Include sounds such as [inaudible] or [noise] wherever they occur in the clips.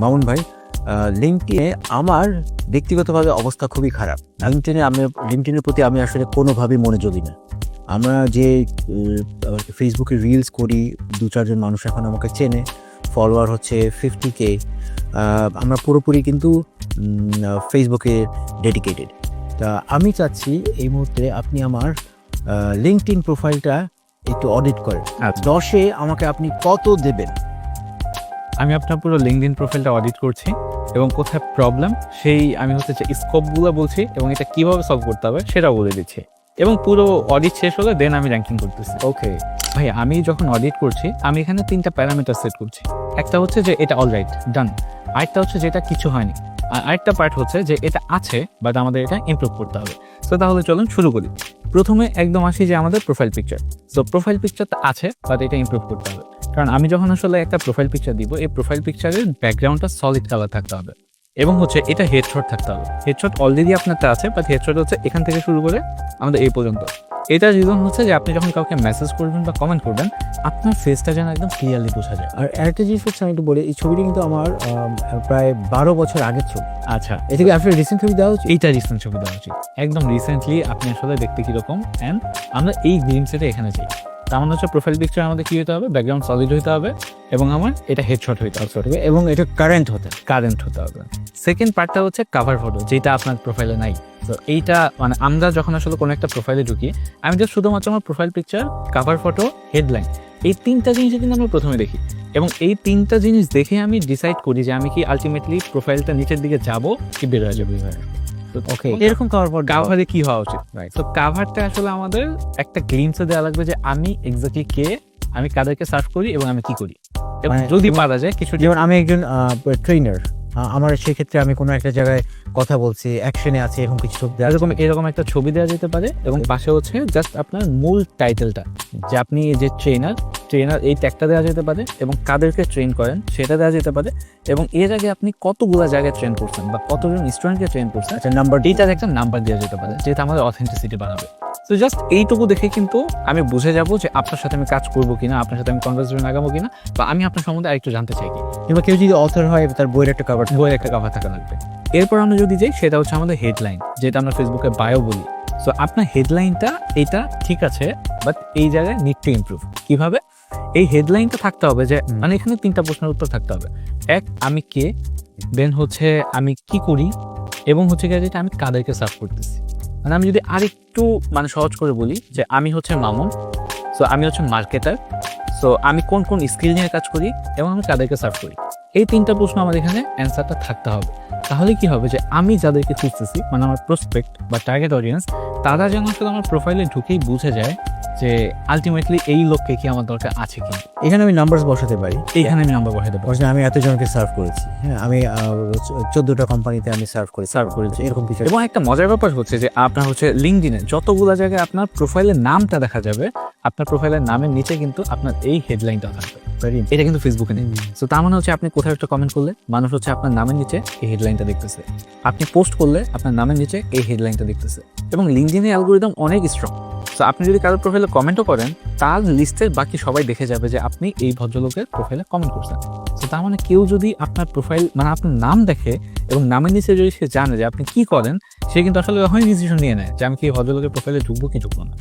মামুন ভাই লিঙ্কটিনে আমার ব্যক্তিগতভাবে অবস্থা খুবই খারাপ। লিঙ্কটিনে আমি লিঙ্কটিনের প্রতি আমি আসলে কোনোভাবেই মনোযোগী না। আমরা যে ফেসবুকে রিলস করি দু চারজন মানুষ এখন আমাকে চেনে ফলোয়ার হচ্ছে ফিফটি কে আমরা পুরোপুরি কিন্তু ফেসবুকে ডেডিকেটেড তা আমি চাচ্ছি এই মুহূর্তে আপনি আমার লিঙ্কড ইন প্রোফাইলটা একটু অডিট করেন। আচ্ছা। দশে আমাকে আপনি কত দেবেন? আমি আপনার পুরো লিঙ্কডিন প্রোফাইলটা অডিট করছি এবং কোথায় প্রবলেম সেই আমি হচ্ছে যে স্কোপগুলো বলছি এবং এটা কীভাবে সলভ করতে হবে সেটাও বলে দিচ্ছি। এবং পুরো অডিট শেষ হলে দেন আমি র্যাঙ্কিং করতেছি। ওকে ভাই আমি যখন অডিট করছি আমি এখানে তিনটা প্যারামিটার সেট করছি। একটা হচ্ছে যে এটা অলরাইট ডান আরেকটা হচ্ছে যেটা কিছু হয়নি। আর আরেকটা পার্ট হচ্ছে যে এটা আছে বাট আমাদের এটা ইমপ্রুভ করতে হবে। তো তাহলে চলুন শুরু করি। প্রথমে একদম আসি যে আমাদের প্রোফাইল পিকচার তো প্রোফাইল পিকচারটা আছে বাট এটা ইমপ্রুভ করতে হবে। কারণ আমি যখন আসলে একটা প্রোফাইল পিকচার দিব এই প্রোফাইল পিকচারের ব্যাকগ্রাউন্ডটা সলিড কালার থাকতে হবে। এবং হচ্ছে এটা হেডশট থাকতে হবে। হেডশট অলরেডি আপনারটা আছে বাট হেডশট হচ্ছে এখান থেকে শুরু করে আমাদের এই পর্যন্ত। এটা রিজন হচ্ছে যে আপনি যখন কাউকে মেসেজ করবেন বা কমেন্ট করবেন আপনার ফেসটা যেন একদম ক্লিয়ারলি বোঝা যায়। আর একটা জিনিস হচ্ছে আমি একটু বলি এই ছবিটা কিন্তু আমার আম, প্রায় বারো বছর আগের ছবি। আচ্ছা। এ থেকে আসলে রিসেন্ট ছবি দেওয়া উচিত? এইটা রিসেন্ট ছবি দেওয়া উচিত। একদম রিসেন্টলি আপনি আসলে দেখতে কীরকম অ্যান্ড আমরা এই গ্লিমসেটা এখানে চাই তার মানে হচ্ছে প্রোফাইল পিকচার আমাদের কি হতে হবে? ব্যাকগ্রাউন্ড সলিড হতে হবে এবং আমার এটা হেডশট হইতে হবে এবং এটা কারেন্ট হতে। কারেন্ট হতে হবে। সেকেন্ড পার্টটা হচ্ছে কাভার ফটো যেটা আপনার প্রোফাইলে নাই। তো এইটা মানে আমরা যখন আসলে কোনো একটা প্রোফাইলে ঢুকি, আমি জাস্ট শুধুমাত্র আমার profile picture cover photo headline এই তিনটা জিনিসই কিন্তু আমরা প্রথমে দেখি। এবং এই তিনটা জিনিস দেখে আমি ডিসাইড করি যে আমি কি আলটিমেটলি প্রোফাইলটা নিচের দিকে যাব কি বের হয়ে যাবে ওকে এরকম করার পর কাভারে কি হওয়া উচিত? তো কাভারটা আসলে আমাদের একটা গ্লিমসে দেওয়া লাগবে যে আমি এক্স্যাক্টলি কে আমি কাদেরকে সার্ভ করি এবং আমি কি করি। মানে- যদি পারা যায় কিছু যেমন আমি একজন ট্রেনার আমার সেক্ষেত্রে আমি কোনো একটা জায়গায় কথা বলছি অ্যাকশনে আছে এরকম কিছু ছবি এরকম এরকম একটা ছবি দেওয়া যেতে পারে এবং পাশে হচ্ছে জাস্ট আপনার মূল টাইটেলটা যে আপনি যে ট্রেনার ট্রেনার এই ট্যাগটা দেওয়া যেতে পারে এবং কাদেরকে ট্রেন করেন সেটা দেওয়া যেতে পারে এবং এর আগে আপনি কতগুলো জায়গায় ট্রেন করছেন বা কতজন স্টুডেন্টকে ট্রেন করছেন আচ্ছা নাম্বার এইটার একটা নাম্বার দেওয়া যেতে পারে যেটা আমাদের অথেন্টিসিটি বাড়াবে। তো জাস্ট এইটুকু দেখে কিন্তু আমি বুঝে যাব যে আপনার সাথে আমি কাজ করব কিনা আপনার সাথে আমি কনভার্সেশন আগাবো কিনা বা আমি আপনার সম্বন্ধে আরেকটু জানতে চাই কি। কিংবা কেউ যদি অথর হয় তার বইয়ের একটা কভার বইয়ের একটা কাভার থাকা লাগবে। এরপর আমরা যদি যাই সেটা হচ্ছে আমাদের হেডলাইন যেটা আমরা ফেসবুকে বায়ো বলি। সো আপনার হেডলাইনটা এটা ঠিক আছে বাট এই জায়গায় নিড টু ইমপ্রুভ কীভাবে? এই হেডলাইনটা থাকতে হবে যে মানে এখানে তিনটা প্রশ্নের উত্তর থাকতে হবে। এক, আমি কে? দেন হচ্ছে, আমি কি করি? এবং হচ্ছে গিয়ে যেটা আমি কাদেরকে সার্ভ করতেছি। মানে আমি যদি আরেকটু মানে সহজ করে বলি যে, আমি হচ্ছে মামুন সো আমি হচ্ছে মার্কেটার সো আমি কোন কোন স্কিল নিয়ে কাজ করি এবং আমি কাদেরকে সার্ভ করি। এই তিনটা প্রশ্ন আমার এখানে অ্যান্সারটা থাকতে হবে। তাহলে কি হবে যে আমি যাদেরকে খুঁজতেছি মানে আমার প্রসপেক্ট বা টার্গেট অডিয়েন্স তারা যেন আসলে আমার প্রোফাইলে ঢুকেই বুঝে যায় যে আলটিমেটলি এই লোককে কি আমার দরকার আছে কি এখানে আমি নাম্বার বসাতে পারি। এইখানে আমি নাম্বার বসাতে বলছি আমি এতজনকে সার্ভ করেছি। হ্যাঁ আমি চোদ্দটা কোম্পানিতে আমি সার্ভ করেছি। সার্ভ করেছি। এরকম কিছু এবং একটা মজার ব্যাপার হচ্ছে যে আপনার হচ্ছে লিঙ্কডিনে যতগুলো জায়গায় আপনার প্রোফাইলের নামটা দেখা যাবে আপনার প্রোফাইলের নামের নিচে কিন্তু আপনার এই হেডলাইনটা থাকবে। এটা কিন্তু ফেসবুকে নেই। তো তার মানে হচ্ছে আপনি কোথাও একটা কমেন্ট করলে মানুষ হচ্ছে আপনার নামের নিচে এই হেডলাইনটা দেখতেছে। আপনি পোস্ট করলে আপনার নামের নিচে এই হেডলাইনটা দেখতেছে। এবং লিঙ্কডিনের অ্যালগোরিদম অনেক স্ট্রং তো আপনি যদি কারোর প্রোফাইলে কমেন্টও করেন, তার লিস্টের বাকি সবাই দেখে যাবে যে আপনি এই ভদ্রলোকের প্রোফাইলে কমেন্ট করছেন। তো তার মানে কেউ যদি আপনার প্রোফাইল মানে আপনার নাম দেখে এবং নামের নিচে যদি সে জানে যে আপনি কি করেন, সে কিন্তু আসলে তখনই ডিসিশন নিয়ে নেয় যে আমি কি ভদ্রলোকের প্রোফাইলে ঢুকবো কি ঢুকবো না।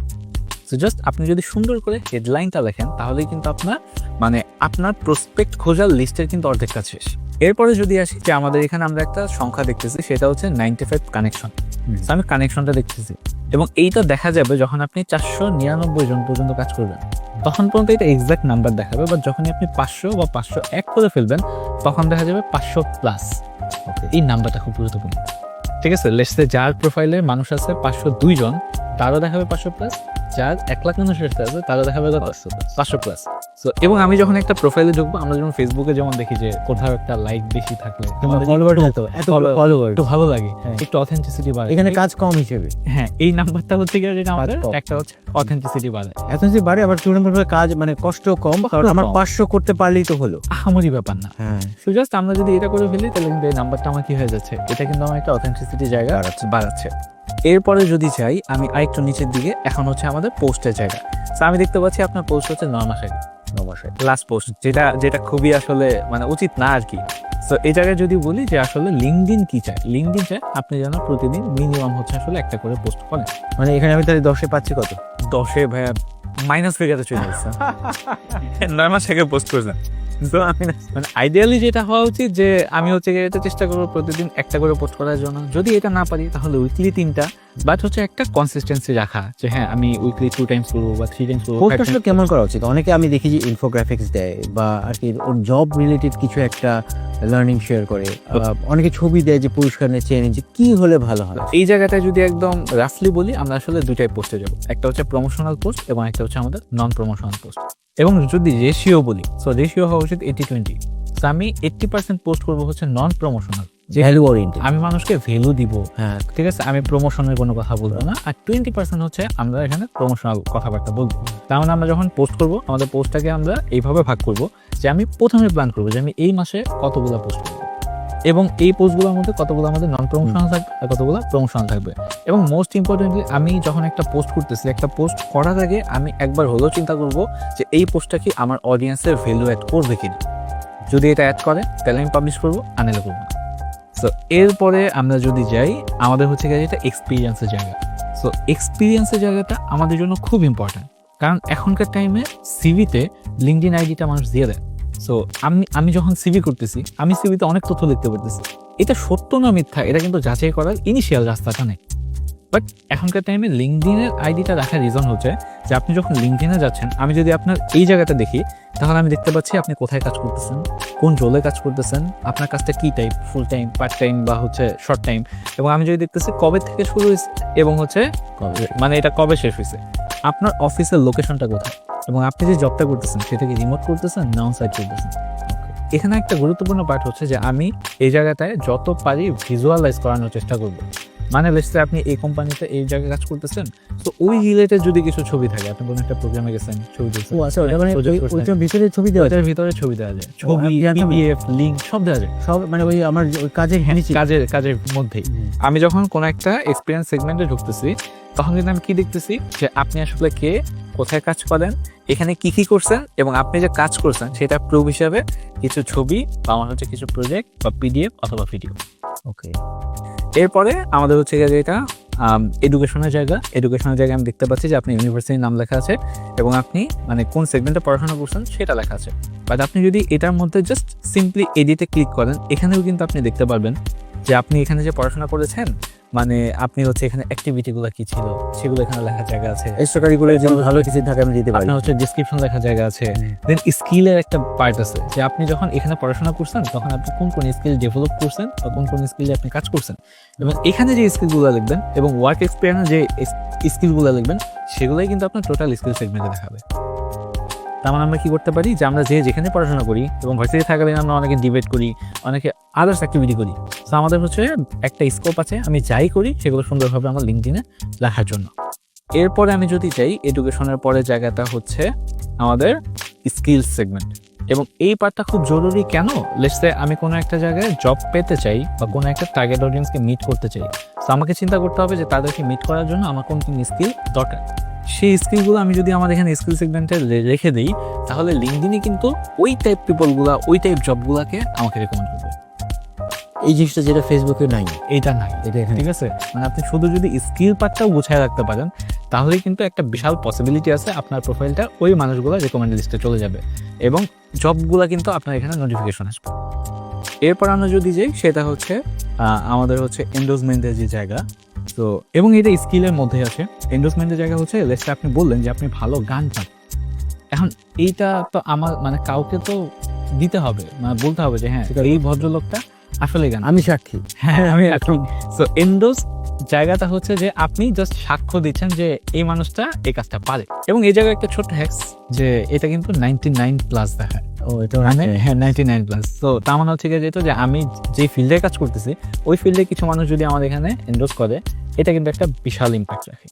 তো জাস্ট আপনি যদি সুন্দর করে হেডলাইনটা লেখেন তাহলে কিন্তু আপনার মানে আপনার প্রসপেক্ট খোঁজার লিস্টের কিন্তু অর্ধেক কাজ শেষ। এরপরে যদি আসি যে আমাদের এখানে আমরা একটা সংখ্যা দেখতেছি সেটা হচ্ছে নাইনটি ফাইভ কানেকশন আমি কানেকশনটা দেখতেছি। এবং এইটা দেখা যাবে যখন আপনি চারশো নিরানব্বই জন পর্যন্ত কাজ করবেন। তখন পর্যন্ত এটা এক্সাক্ট নাম্বার দেখাবে বা যখনই আপনি পাঁচশো বা পাঁচশো এক করে ফেলবেন তখন দেখা যাবে পাঁচশো প্লাস এই নাম্বারটা খুব গুরুত্বপূর্ণ। ঠিক আছে? লেসে যার প্রোফাইলে মানুষ আছে পাঁচশো দুই জন তারও দেখাবে পাঁচশো প্লাস যার এক লাখ মানুষের সাথে আছে তারও দেখাবে পাঁচশো পাঁচশো প্লাস তো এবং আমি যখন একটা প্রোফাইলে ঢুকবো আমরা যখন ফেসবুকে যেমন দেখি যে কোথাও একটা লাইক বেশি থাকলে ফলোয়ার এত এত ফলোয়ার একটু ভালো লাগে হ্যাঁ। একটু অথেন্টিসিটি বাড়ে। এখানে কাজ কম হিসেবে। হ্যাঁ এই নাম্বারটা হচ্ছে কি যেটা আমাদের? একটা হচ্ছে অথেন্টিসিটি বাড়ে। যে বাড়ে আবার স্টুডেন্ট কাজ মানে কষ্ট কম কারণ আমার পাঁচশো করতে পারলেই তো হলো। আহামরি ব্যাপার না। হ্যাঁ। সো জাস্ট আমরা যদি এটা করে ফেলি তাহলে কিন্তু এই নাম্বারটা আমার কি হয়ে যাচ্ছে? এটা কিন্তু আমার একটা অথেন্টিসিটি জায়গা বাড়াচ্ছে। এরপরে যদি চাই আমি আরেকটু নিচের দিকে এখন হচ্ছে আমাদের পোস্টের জায়গা। তো আমি দেখতে পাচ্ছি আপনার পোস্ট হচ্ছে নয় মাস আগে লাস্ট পোস্ট যেটা যেটা খুবই আসলে মানে উচিত না আর কি। তো এই জায়গায় যদি বলি যে আসলে লিঙ্কডিন কি চায়? লিঙ্কডিন চায় আপনি যেন প্রতিদিন মিনিমাম হচ্ছে আসলে একটা করে পোস্ট করেন। মানে এখানে আমি তাহলে দশে পাচ্ছি কত? দশে ভাইয়া মাইনাস ফিগারে চলে যাচ্ছে [laughs] নয় মাস আগে পোস্ট করেছেন। তো আমি মানে আইডিয়ালি যেটা হওয়া উচিত যে আমি হচ্ছে এটা চেষ্টা করব প্রতিদিন একটা করে পোস্ট করার জন্য। যদি এটা না পারি তাহলে উইকলি তিনটা। বাট হচ্ছে একটা কনসিস্টেন্সি রাখা যে হ্যাঁ আমি উইকলি টু টাইমস করব বা থ্রি টাইমস করব। পোস্ট আসলে কেমন করা উচিত? অনেকে আমি দেখি যে ইনফোগ্রাফিক্স দেয় বা আর কি জব রিলেটেড কিছু একটা লার্নিং শেয়ার করে। অনেকে ছবি দেয় যে পুরস্কার নিয়ে চেয়ে যে কি হলে ভালো হয়? এই জায়গাটায় যদি একদম রাফলি বলি আমরা আসলে দুইটাই পোস্টে যাব। একটা হচ্ছে প্রমোশনাল পোস্ট এবং একটা হচ্ছে আমাদের নন প্রমোশনাল পোস্ট এবং যদি রেশিও বলি সো রেশিও হওয়া উচিত এইটি টোয়েন্টি সো আমি এইট্টি পার্সেন্ট পোস্ট করব হচ্ছে নন প্রমোশনাল ভ্যালু ওরিয়েন্টেড আমি মানুষকে ভ্যালু দিব হ্যাঁ ঠিক আছে? আমি প্রমোশনের কোনো কথা বলব না। আর টোয়েন্টি পার্সেন্ট হচ্ছে আমরা এখানে প্রমোশনাল কথাবার্তা বলব। তার মানে আমরা যখন পোস্ট করব আমাদের পোস্টটাকে আমরা এইভাবে ভাগ করব যে আমি প্রথমে প্ল্যান করব যে আমি এই মাসে কতগুলো পোস্ট করব। এবং এই পোস্টগুলোর মধ্যে কতগুলো আমাদের নন প্রমোশনাল থাকবে আর কতগুলো প্রমোশনাল থাকবে। এবং মোস্ট ইম্পর্টেন্টলি আমি যখন একটা পোস্ট করতেছি একটা পোস্ট করার আগে আমি একবার হলেও চিন্তা করব যে এই পোস্টটা কি আমার অডিয়েন্সের ভ্যালু অ্যাড করবে কিনা। যদি এটা অ্যাড করে তাহলে আমি পাবলিশ করব আনালে করব না। সো এরপরে আমরা যদি যাই আমাদের হচ্ছে গিয়ে যেটা এক্সপিরিয়েন্সের জায়গা। সো এক্সপিরিয়েন্সের জায়গাটা আমাদের জন্য খুব ইম্পর্ট্যান্ট কারণ এখনকার টাইমে সিভিতে লিঙ্কডিন আইডিটা মানুষ দিয়ে দেয়। সো আমি আমি যখন সিভি করতেছি আমি সিভিতে অনেক তথ্য লিখতে পারতেছি। এটা সত্য না মিথ্যা এটা কিন্তু যাচাই করার ইনিশিয়াল রাস্তাটা নেই। বাট এখনকার টাইমে লিঙ্কডিনের আইডিটা রাখার রিজন হচ্ছে যে আপনি যখন লিঙ্কডিনে যাচ্ছেন আমি যদি আপনার এই জায়গাটা দেখি তাহলে আমি দেখতে পাচ্ছি আপনি কোথায় কাজ করতেছেন কোন রোলে কাজ করতেছেন আপনার কাজটা কি type full time part time বা হচ্ছে শর্ট টাইম এবং আমি যদি দেখতেছি কবে থেকে শুরু হয়েছে এবং হচ্ছে মানে এটা কবে শেষ হয়েছে আপনার অফিসের লোকেশনটা কোথায়? এবং আপনি যে জবটা করতেছেন, সেটা কি রিমোট করতেছেন না সাইড করতেছেন? এখানে একটা গুরুত্বপূর্ণ পার্ট হচ্ছে যে আমি এই জায়গাটায় যত পারি ভিজুয়ালাইজ করানোর চেষ্টা করব। মানে লেসে আপনি এই কোম্পানিতে এই জায়গায় কাজ করতেছেন তো ওই রিলেটেড যদি কিছু ছবি থাকে আপনি কোনো একটা প্রোগ্রামে গেছেন ছবি দিয়েছেন ও আচ্ছা মানে। ওইটার ভিতরে ছবি দেওয়া যায়? ভিতরে ছবি দেওয়া যায়। ছবি। পিডিএফ লিঙ্ক সব দেওয়া যায়। সব মানে ওই আমার কাজের কাজের কাজের মধ্যেই। আমি যখন কোনো একটা এক্সপিরিয়েন্স সেগমেন্টে ঢুকতেছি তখন কিন্তু আমি কি দেখতেছি যে আপনি আসলে কে কোথায় কাজ করেন এখানে কি কি করছেন এবং আপনি যে কাজ করছেন সেটা প্রুফ হিসাবে কিছু ছবি বা আমার হচ্ছে কিছু প্রজেক্ট বা পিডিএফ অথবা ভিডিও ওকে এরপরে আমাদের হচ্ছে গিয়ে যেটা এডুকেশনের জায়গা। এডুকেশনের জায়গায় আমি দেখতে পাচ্ছি যে আপনি ইউনিভার্সিটির নাম লেখা আছে এবং আপনি মানে কোন সেগমেন্টে পড়াশোনা করছেন সেটা লেখা আছে। বাট আপনি যদি এটার মধ্যে জাস্ট সিম্পলি এডিটে ক্লিক করেন, এখানেও কিন্তু আপনি দেখতে পারবেন যে আপনি এখানে যে পড়াশোনা করেছেন মানে আপনি হচ্ছে এখানে অ্যাক্টিভিটিগুলো কি ছিল? সেগুলো এখানে লেখার জায়গা আছে। এক্সট্রা কারিকুলার যেমন ভালো কিছু থাকে আমি দিতে পারি। আপনার হচ্ছে ডিসক্রিপশন লেখার জায়গা আছে। দেন স্কিলের একটা পার্ট আছে যে আপনি যখন এখানে পড়াশোনা করছেন তখন আপনি কোন কোন স্কিল ডেভেলপ করছেন বা কোন কোন স্কিলে আপনি কাজ করছেন? এবং এখানে যে স্কিলগুলো লিখবেন এবং ওয়ার্ক এক্সপিরিয়েন্স যে স্কিলগুলো লিখবেন সেগুলোই কিন্তু আপনার টোটাল স্কিল সেগমেন্টে দেখাবে। তার মানে আমরা কি করতে পারি? যে আমরা যে যেখানে পড়াশোনা করি এবং ভার্সিটি থাকাকালীন আমরা অনেকে ডিবেট করি অনেকে আদার্স অ্যাক্টিভিটি করি। তো আমাদের হচ্ছে একটা স্কোপ আছে, আমি যাই করি, সেগুলো সুন্দরভাবে আমার লিঙ্কডিনে লেখার জন্য। এরপরে আমি যদি যাই এডুকেশনের পরে জায়গাটা হচ্ছে আমাদের স্কিলস সেগমেন্ট এবং এই পার্টটা খুব জরুরি কেন? লেটসে আমি কোনো একটা জায়গায় জব পেতে চাই বা কোনো একটা টার্গেট অডিয়েন্সকে মিট করতে চাই। তো আমাকে চিন্তা করতে হবে যে তাদেরকে মিট করার জন্য আমার কোন কোন স্কিল দরকার। সেই স্কিলগুলো আমি যদি আমার এখানে স্কিল সেগমেন্টে রেখে দিই, তাহলে লিঙ্কডিনই কিন্তু ওই টাইপ পিপলগুলা ওই টাইপ জবগুলাকে আমাকে রেকমেন্ড এই জিনিসটা যেটা ফেসবুকে নাই। এটা নাই। এটা ঠিক আছে? মানে আপনি শুধু যদি স্কিল পার্টটাও গুছায় রাখতে পারেন তাহলে কিন্তু একটা বিশাল পসিবিলিটি আছে আপনার প্রোফাইলটা ওই মানুষগুলো রেকমেন্ড লিস্টে চলে যাবে। এবং জবগুলো কিন্তু আপনার এখানে নোটিফিকেশন আসবে। এরপর আমরা যদি যাই সেটা হচ্ছে আহ, আমাদের হচ্ছে এন্ডোজমেন্টের যে জায়গা। তো এবং এটা স্কিলের মধ্যে আছে। এন্ডোজমেন্টের জায়গা হচ্ছে লেসে আপনি বললেন যে আপনি ভালো গান পান এখন এইটা তো আমার মানে কাউকে তো দিতে হবে মানে বলতে হবে যে হ্যাঁ এই ভদ্রলোকটা আসলে গান। আমি সাক্ষী। হ্যাঁ আমি এখন। সো এন্ডোজ জায়গাটা হচ্ছে যে আপনি জাস্ট সাক্ষ্য দিচ্ছেন যে এই মানুষটা এই কাজটা পারে। এবং এই জায়গায় একটা ছোট্ট হ্যাক্স যে এটা কিন্তু নাইনটি নাইন প্লাস দেখায়। ও এটা মানে? হ্যাঁ নাইনটি নাইন প্লাস তো তার মানে হচ্ছে যেহেতু যে আমি যে ফিল্ডে কাজ করতেছি ওই ফিল্ডে কিছু মানুষ যদি আমাদের এখানে এন্ডোজ করে এটা কিন্তু একটা বিশাল ইম্প্যাক্ট রাখে।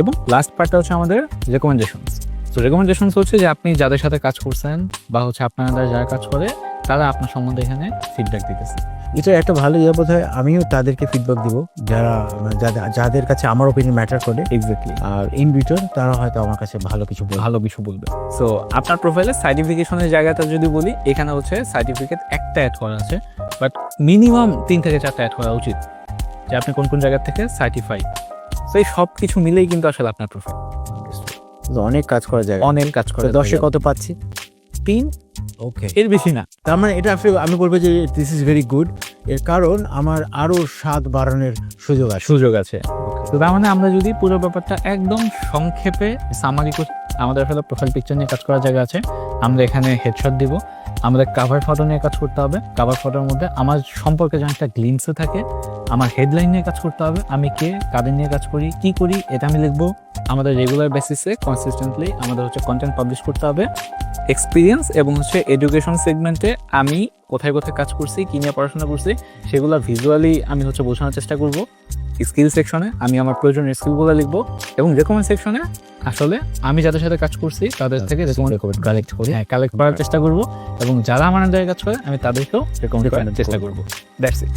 এবং লাস্ট পার্টটা হচ্ছে আমাদের রেকমেন্ডেশনস তো রেকমেন্ডেশনস হচ্ছে যে আপনি যাদের সাথে কাজ করছেন বা হচ্ছে আপনার যারা কাজ করে তারা আপনার সম্বন্ধে এখানে ফিডব্যাক দিতেছে। এটা একটা ভালো ইয়ে বোধ হয় আমিও তাদেরকে ফিডব্যাক দিব যারা যাদের- কাছে আমার ওপিনিয়ন ম্যাটার করে। এক্স্যাক্টলি আর ইন রিটার্ন তারা হয়তো আমার কাছে ভালো কিছু ভালো কিছু বলবে। সো আপনার প্রোফাইলে সার্টিফিকেশনের জায়গাটা যদি বলি এখানে হচ্ছে সার্টিফিকেট একটা অ্যাড করা আছে বাট মিনিমাম তিন থেকে চারটা অ্যাড করা উচিত যে আপনি কোন কোন জায়গা থেকে সার্টিফাইড তো এই সব কিছু মিলেই কিন্তু আসলে আপনার প্রোফাইল অনেক কাজ করা যায়। অনেক কাজ করে দশে কত পাচ্ছি? তিন ওকে এর বেশি না। তার মানে এটা আমি বলব যে দিস ইজ ভেরি গুড এর কারণ আমার আরও স্বাদ বাড়ানোর সুযোগ আছে। সুযোগ আছে। তো তার মানে আমরা যদি পুরো ব্যাপারটা একদম সংক্ষেপে সামারি আমাদের আসলে প্রোফাইল পিকচার নিয়ে কাজ করার জায়গা আছে। আমরা এখানে হেডশট দিব। আমাদের কাভার ফটো নিয়ে কাজ করতে হবে। কাভার ফটোর মধ্যে আমার সম্পর্কে যেন একটা গ্লিমসে থাকে, আমার হেডলাইন নিয়ে কাজ করতে হবে, আমি কে, কাদের নিয়ে কাজ করি, কি করি, এটা আমি লিখব। আমাদের রেগুলার বেসিসে কনসিস্টেন্টলি আমাদের হচ্ছে কন্টেন্ট পাবলিশ করতে হবে। এক্সপিরিয়েন্স এবং হচ্ছে এডুকেশন সেগমেন্টে আমি কোথায় কোথায় কাজ করছি, কি নিয়ে পড়াশোনা করছি, সেগুলো ভিজুয়ালি আমি হচ্ছে বোঝানোর চেষ্টা করব। স্কিল সেকশনে আমি আমার প্রয়োজনীয় স্কিলগুলো লিখব এবং রেকমেন্ড সেকশনে আসলে আমি যাদের সাথে কাজ করছি তাদের থেকে রেকমেন্ড কালেক্ট করি। হ্যাঁ কালেক্ট করার চেষ্টা করব এবং যারা আমার আন্ডারে কাজ করে আমি তাদেরকেও রেকমেন্ড করার চেষ্টা করব। That's it